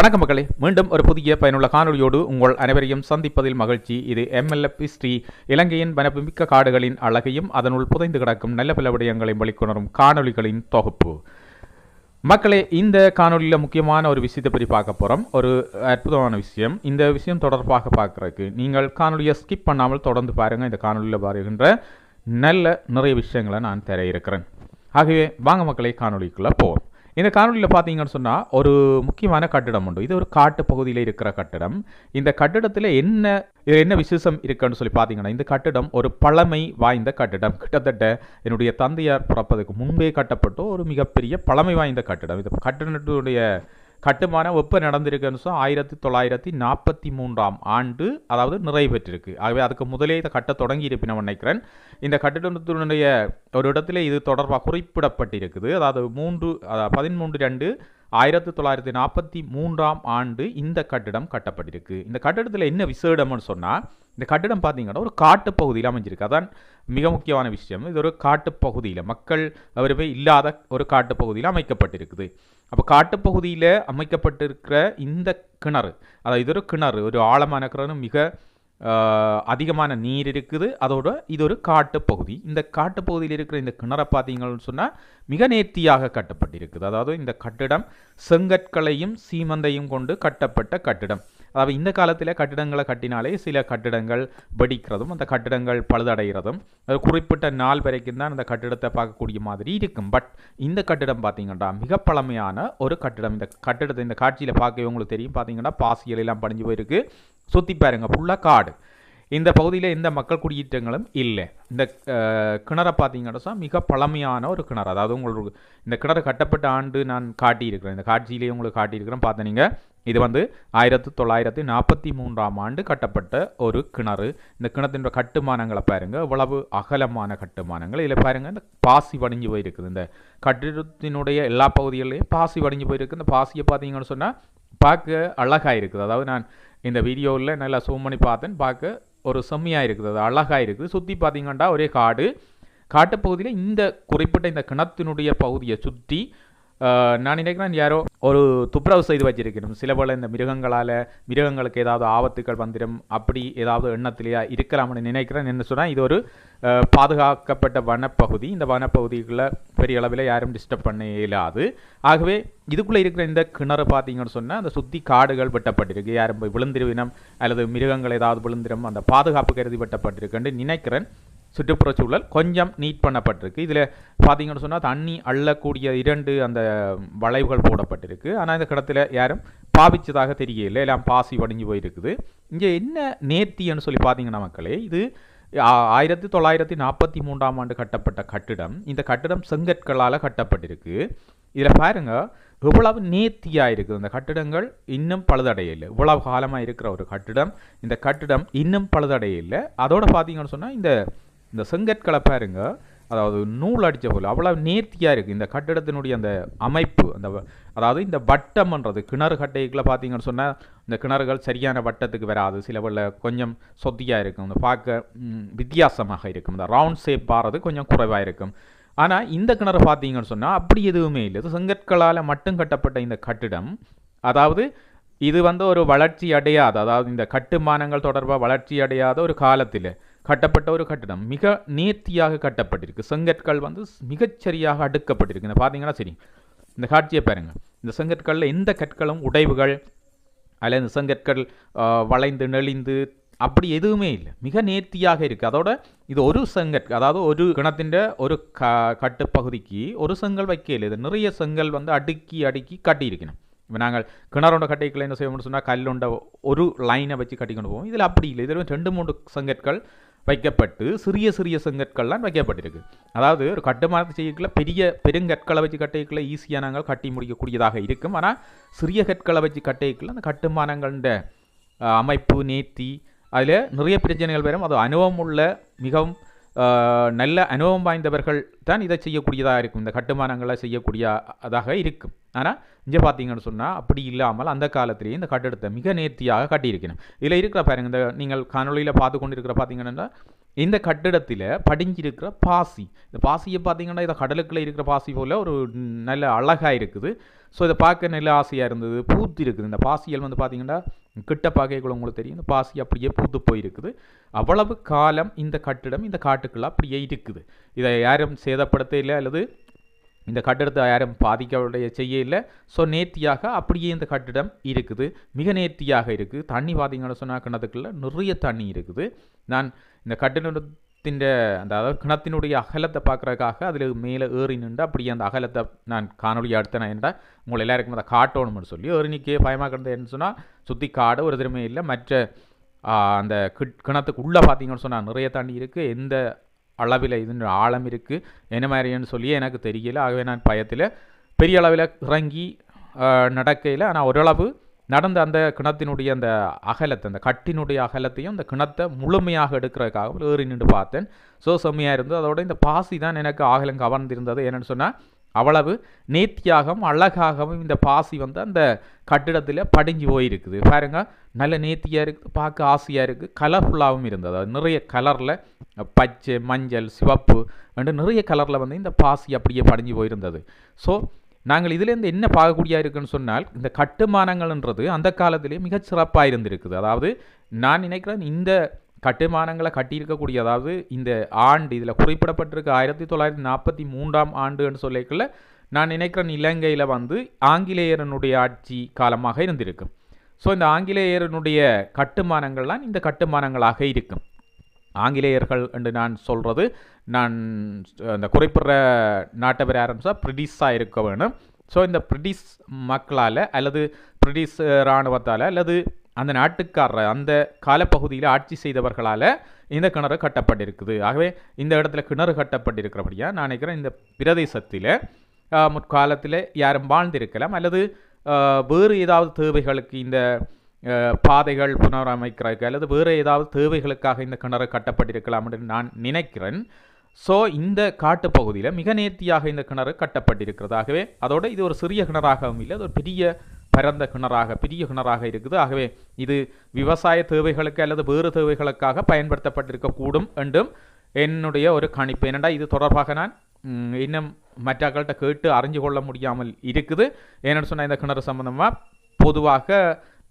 வணக்கம் மக்களே. மீண்டும் ஒரு புதிய பயனுள்ள காணொளியோடு உங்கள் அனைவரையும் சந்திப்பதில் மகிழ்ச்சி. இது எம்எல்எஃப் ஹிஸ்டரி இலங்கையின் வனப்புமிக்க காடுகளின் அழகையும் அதனுள் புதைந்து கிடக்கும் நல்ல பல விடயங்களையும் வெளிக்கொணரும் காணொளிகளின் தொகுப்பு. மக்களே இந்த காணொலியில் முக்கியமான ஒரு விஷயத்தை பற்றி பார்க்க போகிறோம் ஒரு அற்புதமான விஷயம். இந்த விஷயம் தொடர்பாக பார்க்குறதுக்கு நீங்கள் காணொலியை ஸ்கிப் பண்ணாமல் தொடர்ந்து பாருங்கள் இந்த காணொலியில் வருகின்ற நல்ல நிறைய விஷயங்களை நான் தர இருக்கிறேன். ஆகவே வாங்க மக்களே காணொளிக்குள்ளே போவோம். இந்த காணொலியில் பார்த்தீங்கன்னு சொன்னால் ஒரு முக்கியமான கட்டிடம் உண்டு. இது ஒரு காட்டு பகுதியில் இருக்கிற கட்டிடம். இந்த கட்டிடத்தில் என்ன இது என்ன விசேஷம் இருக்குன்னு சொல்லி பார்த்தீங்கன்னா இந்த கட்டிடம் ஒரு பழமை வாய்ந்த கட்டிடம். கிட்டத்தட்ட என்னுடைய தந்தையார் பிறப்பதற்கு முன்பே கட்டப்பட்ட ஒரு மிகப்பெரிய பழமை வாய்ந்த கட்டிடம். இது கட்டிடத்துடைய கட்டுமானம் எப்போ நடந்திருக்குன்னு சொன்னால் ஆயிரத்தி தொள்ளாயிரத்தி நாற்பத்தி மூன்றாம் ஆண்டு அதாவது நிறைவு பெற்றிருக்கு ஆகவே அதுக்கு முதலே இதை கட்ட தொடங்கி இருப்பின நினைக்கிறேன். இந்த கட்டிடத்தினுடைய ஒரு இடத்துல இது தொடர்பாக குறிப்பிடப்பட்டிருக்குது. அதாவது மூன்று பதிமூன்று ரெண்டு ஆயிரத்தி தொள்ளாயிரத்தி நாற்பத்தி மூன்றாம் ஆண்டு இந்த கட்டிடம் கட்டப்பட்டிருக்கு. இந்த கட்டிடத்தில் என்ன விசேடம்னு சொன்னால் இந்த கட்டிடம் பார்த்தீங்கன்னா ஒரு காட்டு பகுதியில் அமைஞ்சிருக்கு. அதான் மிக முக்கியமான விஷயம். இது ஒரு காட்டு பகுதியில் மக்கள் அவருமே இல்லாத ஒரு காட்டு பகுதியில் அமைக்கப்பட்டிருக்குது. அப்போ காட்டுப்பகுதியில் அமைக்கப்பட்டிருக்கிற இந்த கிணறு அதாவது இது ஒரு கிணறு ஒரு ஆழமான கிணறு மிக அதிகமான நீர் இருக்குது. அதோட இது ஒரு காட்டுப்பகுதி. இந்த காட்டுப்பகுதியில் இருக்கிற இந்த கிணறை பார்த்தீங்கன்னு சொன்னால் மிக நேர்த்தியாக கட்டப்பட்டிருக்குது. அதாவது இந்த கட்டிடம் செங்கற்களையும் சீமந்தையும் கொண்டு கட்டப்பட்ட கட்டிடம். அதாவது இந்த காலத்தில் கட்டிடங்களை கட்டினாலே சில கட்டிடங்கள் வெடிக்கிறதும் அந்த கட்டிடங்கள் பழுதடைகிறதும் அது குறிப்பிட்ட நாள் வரைக்கும் தான் அந்த கட்டிடத்தை பார்க்கக்கூடிய மாதிரி இருக்கும். பட் இந்த கட்டிடம் பார்த்தீங்கன்னா மிக பழமையான ஒரு கட்டிடம். இந்த கட்டிடத்தை இந்த காட்சியில் பார்க்கவே உங்களுக்கு தெரியும். பார்த்தீங்கன்னா பாசியல் எல்லாம் படிஞ்சு போயிருக்கு. சுற்றி பாருங்க ஃபுல்லாக காடு. இந்த பகுதியில் எந்த மக்கள் குடியேற்றங்களும் இல்லை. இந்த கிணறை பார்த்தீங்கன்னா மிக பழமையான ஒரு கிணறு. அதாவது உங்களுக்கு இந்த கிணறு கட்டப்பட்ட ஆண்டு நான் காட்டியிருக்கிறேன். இந்த காட்சியிலேயே உங்களுக்கு காட்டியிருக்கிறேன். பார்த்தீங்க இது வந்து ஆயிரத்தி தொள்ளாயிரத்தி நாற்பத்தி மூன்றாம் ஆண்டு கட்டப்பட்ட ஒரு கிணறு. இந்த கிணத்தின் கட்டுமானங்களை பாருங்கள் இவ்வளவு அகலமான கட்டுமானங்கள். இதில் பாருங்கள் இந்த பாசி வடிஞ்சு போயிருக்குது. இந்த கட்டிடத்தினுடைய எல்லா பகுதிகளிலையும் பாசி வடிஞ்சு போயிருக்கு. இந்த பாசியை பார்த்தீங்கன்னு சொன்னால் பார்க்க அழகாக இருக்குது. அதாவது நான் இந்த வீடியோவில் நல்லா சூம் பண்ணி பார்த்தேன். பார்க்க ஒரு செம்மையாக இருக்குது. அது அழகாக இருக்குது. சுற்றி பார்த்தீங்கன்னா ஒரே காடு. காட்டுப்பகுதியில் இந்த குறிப்பிட்ட இந்த கிணத்தினுடைய பகுதியை சுற்றி நான் நினைக்கிறேன் யாரோ ஒரு துப்புரவு செய்து வச்சிருக்கணும் சில போல் இந்த மிருகங்களால் மிருகங்களுக்கு ஏதாவது ஆபத்துக்கள் வந்துடும் அப்படி ஏதாவது எண்ணத்திலேயா இருக்கலாம்னு நினைக்கிறேன் என்ன சொன்னால் இது ஒரு பாதுகாக்கப்பட்ட வனப்பகுதி. இந்த வனப்பகுதிகளில் பெரிய அளவில் யாரும் டிஸ்டர்ப் பண்ண இயலாது. ஆகவே இதுக்குள்ளே இருக்கிற இந்த கிணறு பார்த்தீங்கன்னு சொன்னால் அந்த சுற்றி காடுகள் வெட்டப்பட்டிருக்கு. யாரும் விழுந்திருவினம் அல்லது மிருகங்கள் ஏதாவது விழுந்திரும் அந்த பாதுகாப்பு கருதி வெட்டப்பட்டிருக்குன்னு நினைக்கிறேன். சுற்றுப்புற சூழல் கொஞ்சம் நீட் பண்ணப்பட்டிருக்கு. இதில் பார்த்தீங்கன்னு சொன்னால் தண்ணி அள்ளக்கூடிய இரண்டு அந்த வளைவுகள் போடப்பட்டிருக்கு. ஆனால் இந்த கிடத்தில் யாரும் பாவிச்சதாக தெரியல எல்லாம் பாசி வடிஞ்சு போயிருக்குது. இங்கே என்ன நேர்த்தின்னு சொல்லி பார்த்தீங்கன்னா மக்களே இது ஆயிரத்தி தொள்ளாயிரத்தி நாற்பத்தி மூன்றாம் ஆண்டு கட்டப்பட்ட கட்டிடம். இந்த கட்டிடம் செங்கற்களால் கட்டப்பட்டிருக்கு. இதில் பாருங்க இவ்வளவு நேர்த்தியாக இருக்குது. இந்த கட்டிடங்கள் இன்னும் பழுதடையில்லை இவ்வளவு காலமாக இருக்கிற ஒரு கட்டிடம். இந்த கட்டிடம் இன்னும் பழுதடையில்லை அதோடு பார்த்தீங்கன்னு சொன்னால் இந்த இந்த செங்கற்களை பாருங்க. அதாவது நூல் அடித்த போல் அவ்வளோ நேர்த்தியாக இருக்குது இந்த கட்டிடத்தினுடைய அந்த அமைப்பு அந்த அதாவது இந்த வட்டம்ன்றது கிணறு கட்டைகளை பார்த்தீங்கன்னு சொன்னால் இந்த கிணறுகள் சரியான வட்டத்துக்கு வராது. சில வெள்ள கொஞ்சம் சொத்தியாக இருக்கும். இந்த பார்க்க வித்தியாசமாக இருக்கும். இந்த ரவுண்ட் ஷேப் ஆகிறது கொஞ்சம் குறைவாக இருக்கும். ஆனால் இந்த கிணறு பார்த்தீங்கன்னு சொன்னால் அப்படி எதுவுமே இல்லை. இது செங்கற்களால் மட்டும் கட்டப்பட்ட இந்த கட்டிடம். அதாவது இது வந்து ஒரு வளர்ச்சி அடையாத அதாவது இந்த கட்டுமானங்கள் தொடர்பாக வளர்ச்சி அடையாத ஒரு காலத்தில். கட்டப்பட்ட ஒரு கட்டிடம். மிக நேர்த்தியாக கட்டப்பட்டிருக்கு. செங்கற்கள் வந்து மிகச்சரியாக அடுக்கப்பட்டிருக்கு. இந்த பார்த்தீங்கன்னா சரி இந்த காட்சியை பாருங்கள் இந்த செங்கற்களில் எந்த கற்களும் உடைவுகள் அதில் இந்த செங்கற்கள் வளைந்து நெளிந்து அப்படி எதுவுமே இல்லை. மிக நேர்த்தியாக இருக்குது அதோட இது ஒரு செங்கற் அதாவது ஒரு கிணத்தின் ஒரு க கட்டுப்பகுதிக்கு ஒரு செங்கல் வைக்கல இது நிறைய செங்கல் வந்து அடுக்கி அடுக்கி கட்டியிருக்கணும். இப்போ நாங்கள் கிணறோட கட்டைக்குள்ள என்ன செய்வோம்னு சொன்னால் கல்லுண்ட ஒரு லைனை வச்சு கட்டிக்கொண்டு போவோம். இதில் அப்படி இல்லை. இதில் ரெண்டு மூன்று செங்கற்கள் வைக்கப்பட்டு சிறிய சிறிய செங்கற்கள்லாம் வைக்கப்பட்டிருக்கு. அதாவது ஒரு கட்டுமானத்தை செய்யக்குள்ள பெரிய பெருங்கற்களை வச்சு கட்டைக்குள்ள ஈஸியாக நாங்கள் கட்டி முடிக்கக்கூடியதாக இருக்கும். ஆனால் சிறிய கற்களை வச்சு கட்டைக்குள்ள அந்த கட்டுமானங்கள அமைப்பு நேர்த்தி அதில் நிறைய பிரச்சனைகள் வரும். அது அனுபவம் உள்ள மிகவும் நல்ல அனுபவம் வாய்ந்தவர்கள் தான் இதை செய்யக்கூடியதாக இருக்கும். இந்த கட்டுமானங்களை செய்யக்கூடியதாக இருக்கும். ஆனால் இங்கே பார்த்தீங்கன்னு சொன்னால் அப்படி இல்லாமல் அந்த காலத்திலேயே இந்த கட்டிடத்தை மிக நேர்த்தியாக கட்டியிருக்கணும். இதில் இருக்கிற பாருங்க இந்த நீங்கள் காணொலியில் பார்த்து கொண்டு இருக்கிற பார்த்தீங்கன்னா இந்த கட்டிடத்தில் படிஞ்சிருக்கிற பாசி. இந்த பாசியை பார்த்தீங்கன்னா இதை கடலுக்குள்ளே இருக்கிற பாசி போல் ஒரு நல்ல அழகாக இருக்குது. ஸோ இதை பார்க்க நல்ல ஆசையாக இருந்தது பூத்து இருக்குது இந்த பாசியல் வந்து பார்த்தீங்கன்னா கிட்ட பார்க்கக்குள்ள உங்களுக்கு தெரியும். இந்த பாசி அப்படியே பூத்து போயிருக்குது. அவ்வளவு காலம் இந்த கட்டிடம் இந்த காட்டுக்குள்ளே அப்படியே இருக்குது. இதை யாரும் சேதப்படுத்த இல்லை அல்லது இந்த கட்டிடத்தை யாரும் பாதிக்கவுடைய செய்ய இல்லை. ஸோ நேர்த்தியாக அப்படியே இந்த கட்டிடம் இருக்குது. மிக நேர்த்தியாக இருக்குது. தண்ணி பார்த்தீங்கன்னு சொன்னால் கிணத்துக்குள்ளே நிறைய தண்ணி இருக்குது. நான் இந்த கட்டிடத்தின் அந்த அதாவது கிணத்தினுடைய அகலத்தை பார்க்குறதுக்காக அதில் மேலே ஏறி நின்று அப்படியே அந்த அகலத்தை நான் காணொலி நான் என்றால் உங்களை எல்லாருக்கும் அதை காட்டணும்னு சொல்லி ஏறி நிற்கே பயமாக கிடந்தேன்னு சொன்னால் சுற்றி காடு ஒரு திறமை இல்லை. மற்ற அந்த கிட் கிணத்துக்கு உள்ளே பார்த்தீங்கன்னு சொன்னால் நிறைய தண்ணி இருக்குது எந்த அளவில் இது ஆழம் இருக்குது என்ன மாதிரின்னு சொல்லி எனக்கு தெரியல. ஆகவே நான் பயத்தில் பெரிய அளவில் இறங்கி நடக்கையில் ஆனால் ஓரளவு நடந்த அந்த கிணத்தினுடைய அந்த அகலத்தை அந்த கட்டினுடைய அகலத்தையும் அந்த கிணத்தை முழுமையாக எடுக்கிறதுக்காக ஏறி நின்று பார்த்தேன். ஸோ செம்மையாக இருந்தது. அதோட இந்த பாசி தான் எனக்கு ஆகலம் கவர்ந்திருந்தது. என்னென்னு சொன்னால் அவ்வளவு நேர்த்தியாகவும் அழகாகவும் இந்த பாசி வந்து அந்த கட்டிடத்தில் படிஞ்சு போயிருக்குது. பாருங்க நல்ல நேர்த்தியாக இருக்குது பார்க்க ஆசையாக இருக்குது கலர்ஃபுல்லாகவும் இருந்தது. அது நிறைய கலரில் பச்சை மஞ்சள் சிவப்பு ரெண்டு நிறைய கலரில் வந்து இந்த பாசி அப்படியே படிஞ்சு போயிருந்தது. ஸோ நாங்கள் இதிலேருந்து என்ன பார்க்கக்கூடிய இருக்குன்னு சொன்னால் இந்த கட்டுமானங்கள்ன்றது அந்த காலத்திலே மிகச் சிறப்பாக இருந்திருக்குது. அதாவது நான் நினைக்கிறேன் இந்த கட்டுமானங்களை கட்டியிருக்கக்கூடிய அதாவது இந்த ஆண்டு இதில் குறிப்பிடப்பட்டிருக்க ஆயிரத்தி தொள்ளாயிரத்தி நாற்பத்தி மூன்றாம் ஆண்டுன்னு சொல்லிக்கல நான் நினைக்கிறேன் இலங்கையில் வந்து ஆங்கிலேயரனுடைய ஆட்சி காலமாக இருந்திருக்கும் ஸோ இந்த ஆங்கிலேயரனுடைய கட்டுமானங்கள்லாம் இந்த கட்டுமானங்களாக இருக்கும். ஆங்கிலேயர்கள் என்று நான் சொல்கிறது நான் அந்த குறிப்பிடுற நாட்டவர் ஆரம்பித்தா பிரிட்டிஷாக இருக்க வேணும். ஸோ இந்த பிரிட்டிஷ் மக்களால் அல்லது பிரிட்டிஷ் இராணுவத்தால் அல்லது அந்த நாட்டுக்காரர் அந்த காலப்பகுதியில் ஆட்சி செய்தவர்களால் இந்த கிணறு கட்டப்பட்டிருக்குது. ஆகவே இந்த இடத்துல கிணறு கட்டப்பட்டிருக்கிறபடியாக நான் நினைக்கிறேன் இந்த பிரதேசத்தில் முற்காலத்தில் யாரும் வாழ்ந்திருக்கலாம் அல்லது வேறு ஏதாவது தேவைகளுக்கு இந்த பாதைகள் புனரமைக்கிறதுக்கு அல்லது வேறு ஏதாவது தேவைகளுக்காக இந்த கிணறு கட்டப்பட்டிருக்கலாம் என்று நான் நினைக்கிறேன். ஸோ இந்த காட்டுப்பகுதியில் மிக நேர்த்தியாக இந்த கிணறு கட்டப்பட்டிருக்கிறது. ஆகவே அதோடு இது ஒரு சிறிய கிணறாகவும் இல்லை அது ஒரு பெரிய பரந்த கிணறாக பெரிய கிணறாக இருக்குது. ஆகவே இது விவசாய தேவைகளுக்கு அல்லது வேறு தேவைகளுக்காக பயன்படுத்தப்பட்டிருக்கக்கூடும் என்றும் என்னுடைய ஒரு கணிப்பு. ஏனென்றால் இது தொடர்பாக நான் இன்னும் மற்றாக்கள்கிட்ட கேட்டு அறிஞ்சு கொள்ள முடியாமல் இருக்குது. ஏன்னு சொன்னால் இந்த கிணறு சம்பந்தமாக பொதுவாக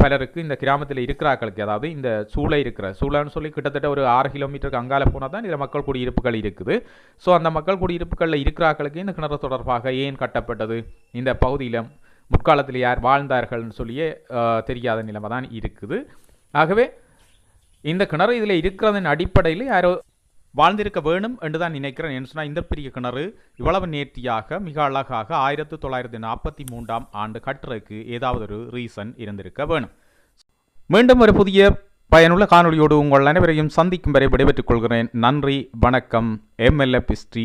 பலருக்கு இந்த கிராமத்தில் இருக்கிறார்களுக்கு அதாவது இந்த சூளை இருக்கிற சூளைன்னு சொல்லி கிட்டத்தட்ட ஒரு ஆறு கிலோமீட்டருக்கு அங்கால போனால் தான் இதில் மக்கள் குடியிருப்புகள் இருக்குது. ஸோ அந்த மக்கள் குடியிருப்புகளில் இருக்கிறார்களுக்கு இந்த கிணறு தொடர்பாக ஏன் கட்டப்பட்டது? இந்த பகுதியில் முற்காலத்தில் யார் வாழ்ந்தார்கள்னு சொல்லியே தெரியாத நிலைமை தான் இருக்குது. ஆகவே இந்த கிணறு இதில் இருக்கிறதன் அடிப்படையில் யாரோ வாழ்ந்திருக்க வேணும் என்று தான் நினைக்கிறேன் என்று சொன்னால் இந்த பெரிய கிணறு இவ்வளவு நேர்த்தியாக மிக அழகாக ஆயிரத்து தொள்ளாயிரத்தி நாற்பத்தி மூன்றாம் ஆண்டு கட்டுறதுக்கு ஏதாவது ஒரு ரீசன் இருந்திருக்க வேணும். மீண்டும் ஒரு புதிய பயனுள்ள காணொளியோடு உங்கள் அனைவரையும் சந்திக்கும் வரை விடைபெற்றுக் கொள்கிறேன். நன்றி வணக்கம். எம்எல்ஏ பிஸ்ட்ரி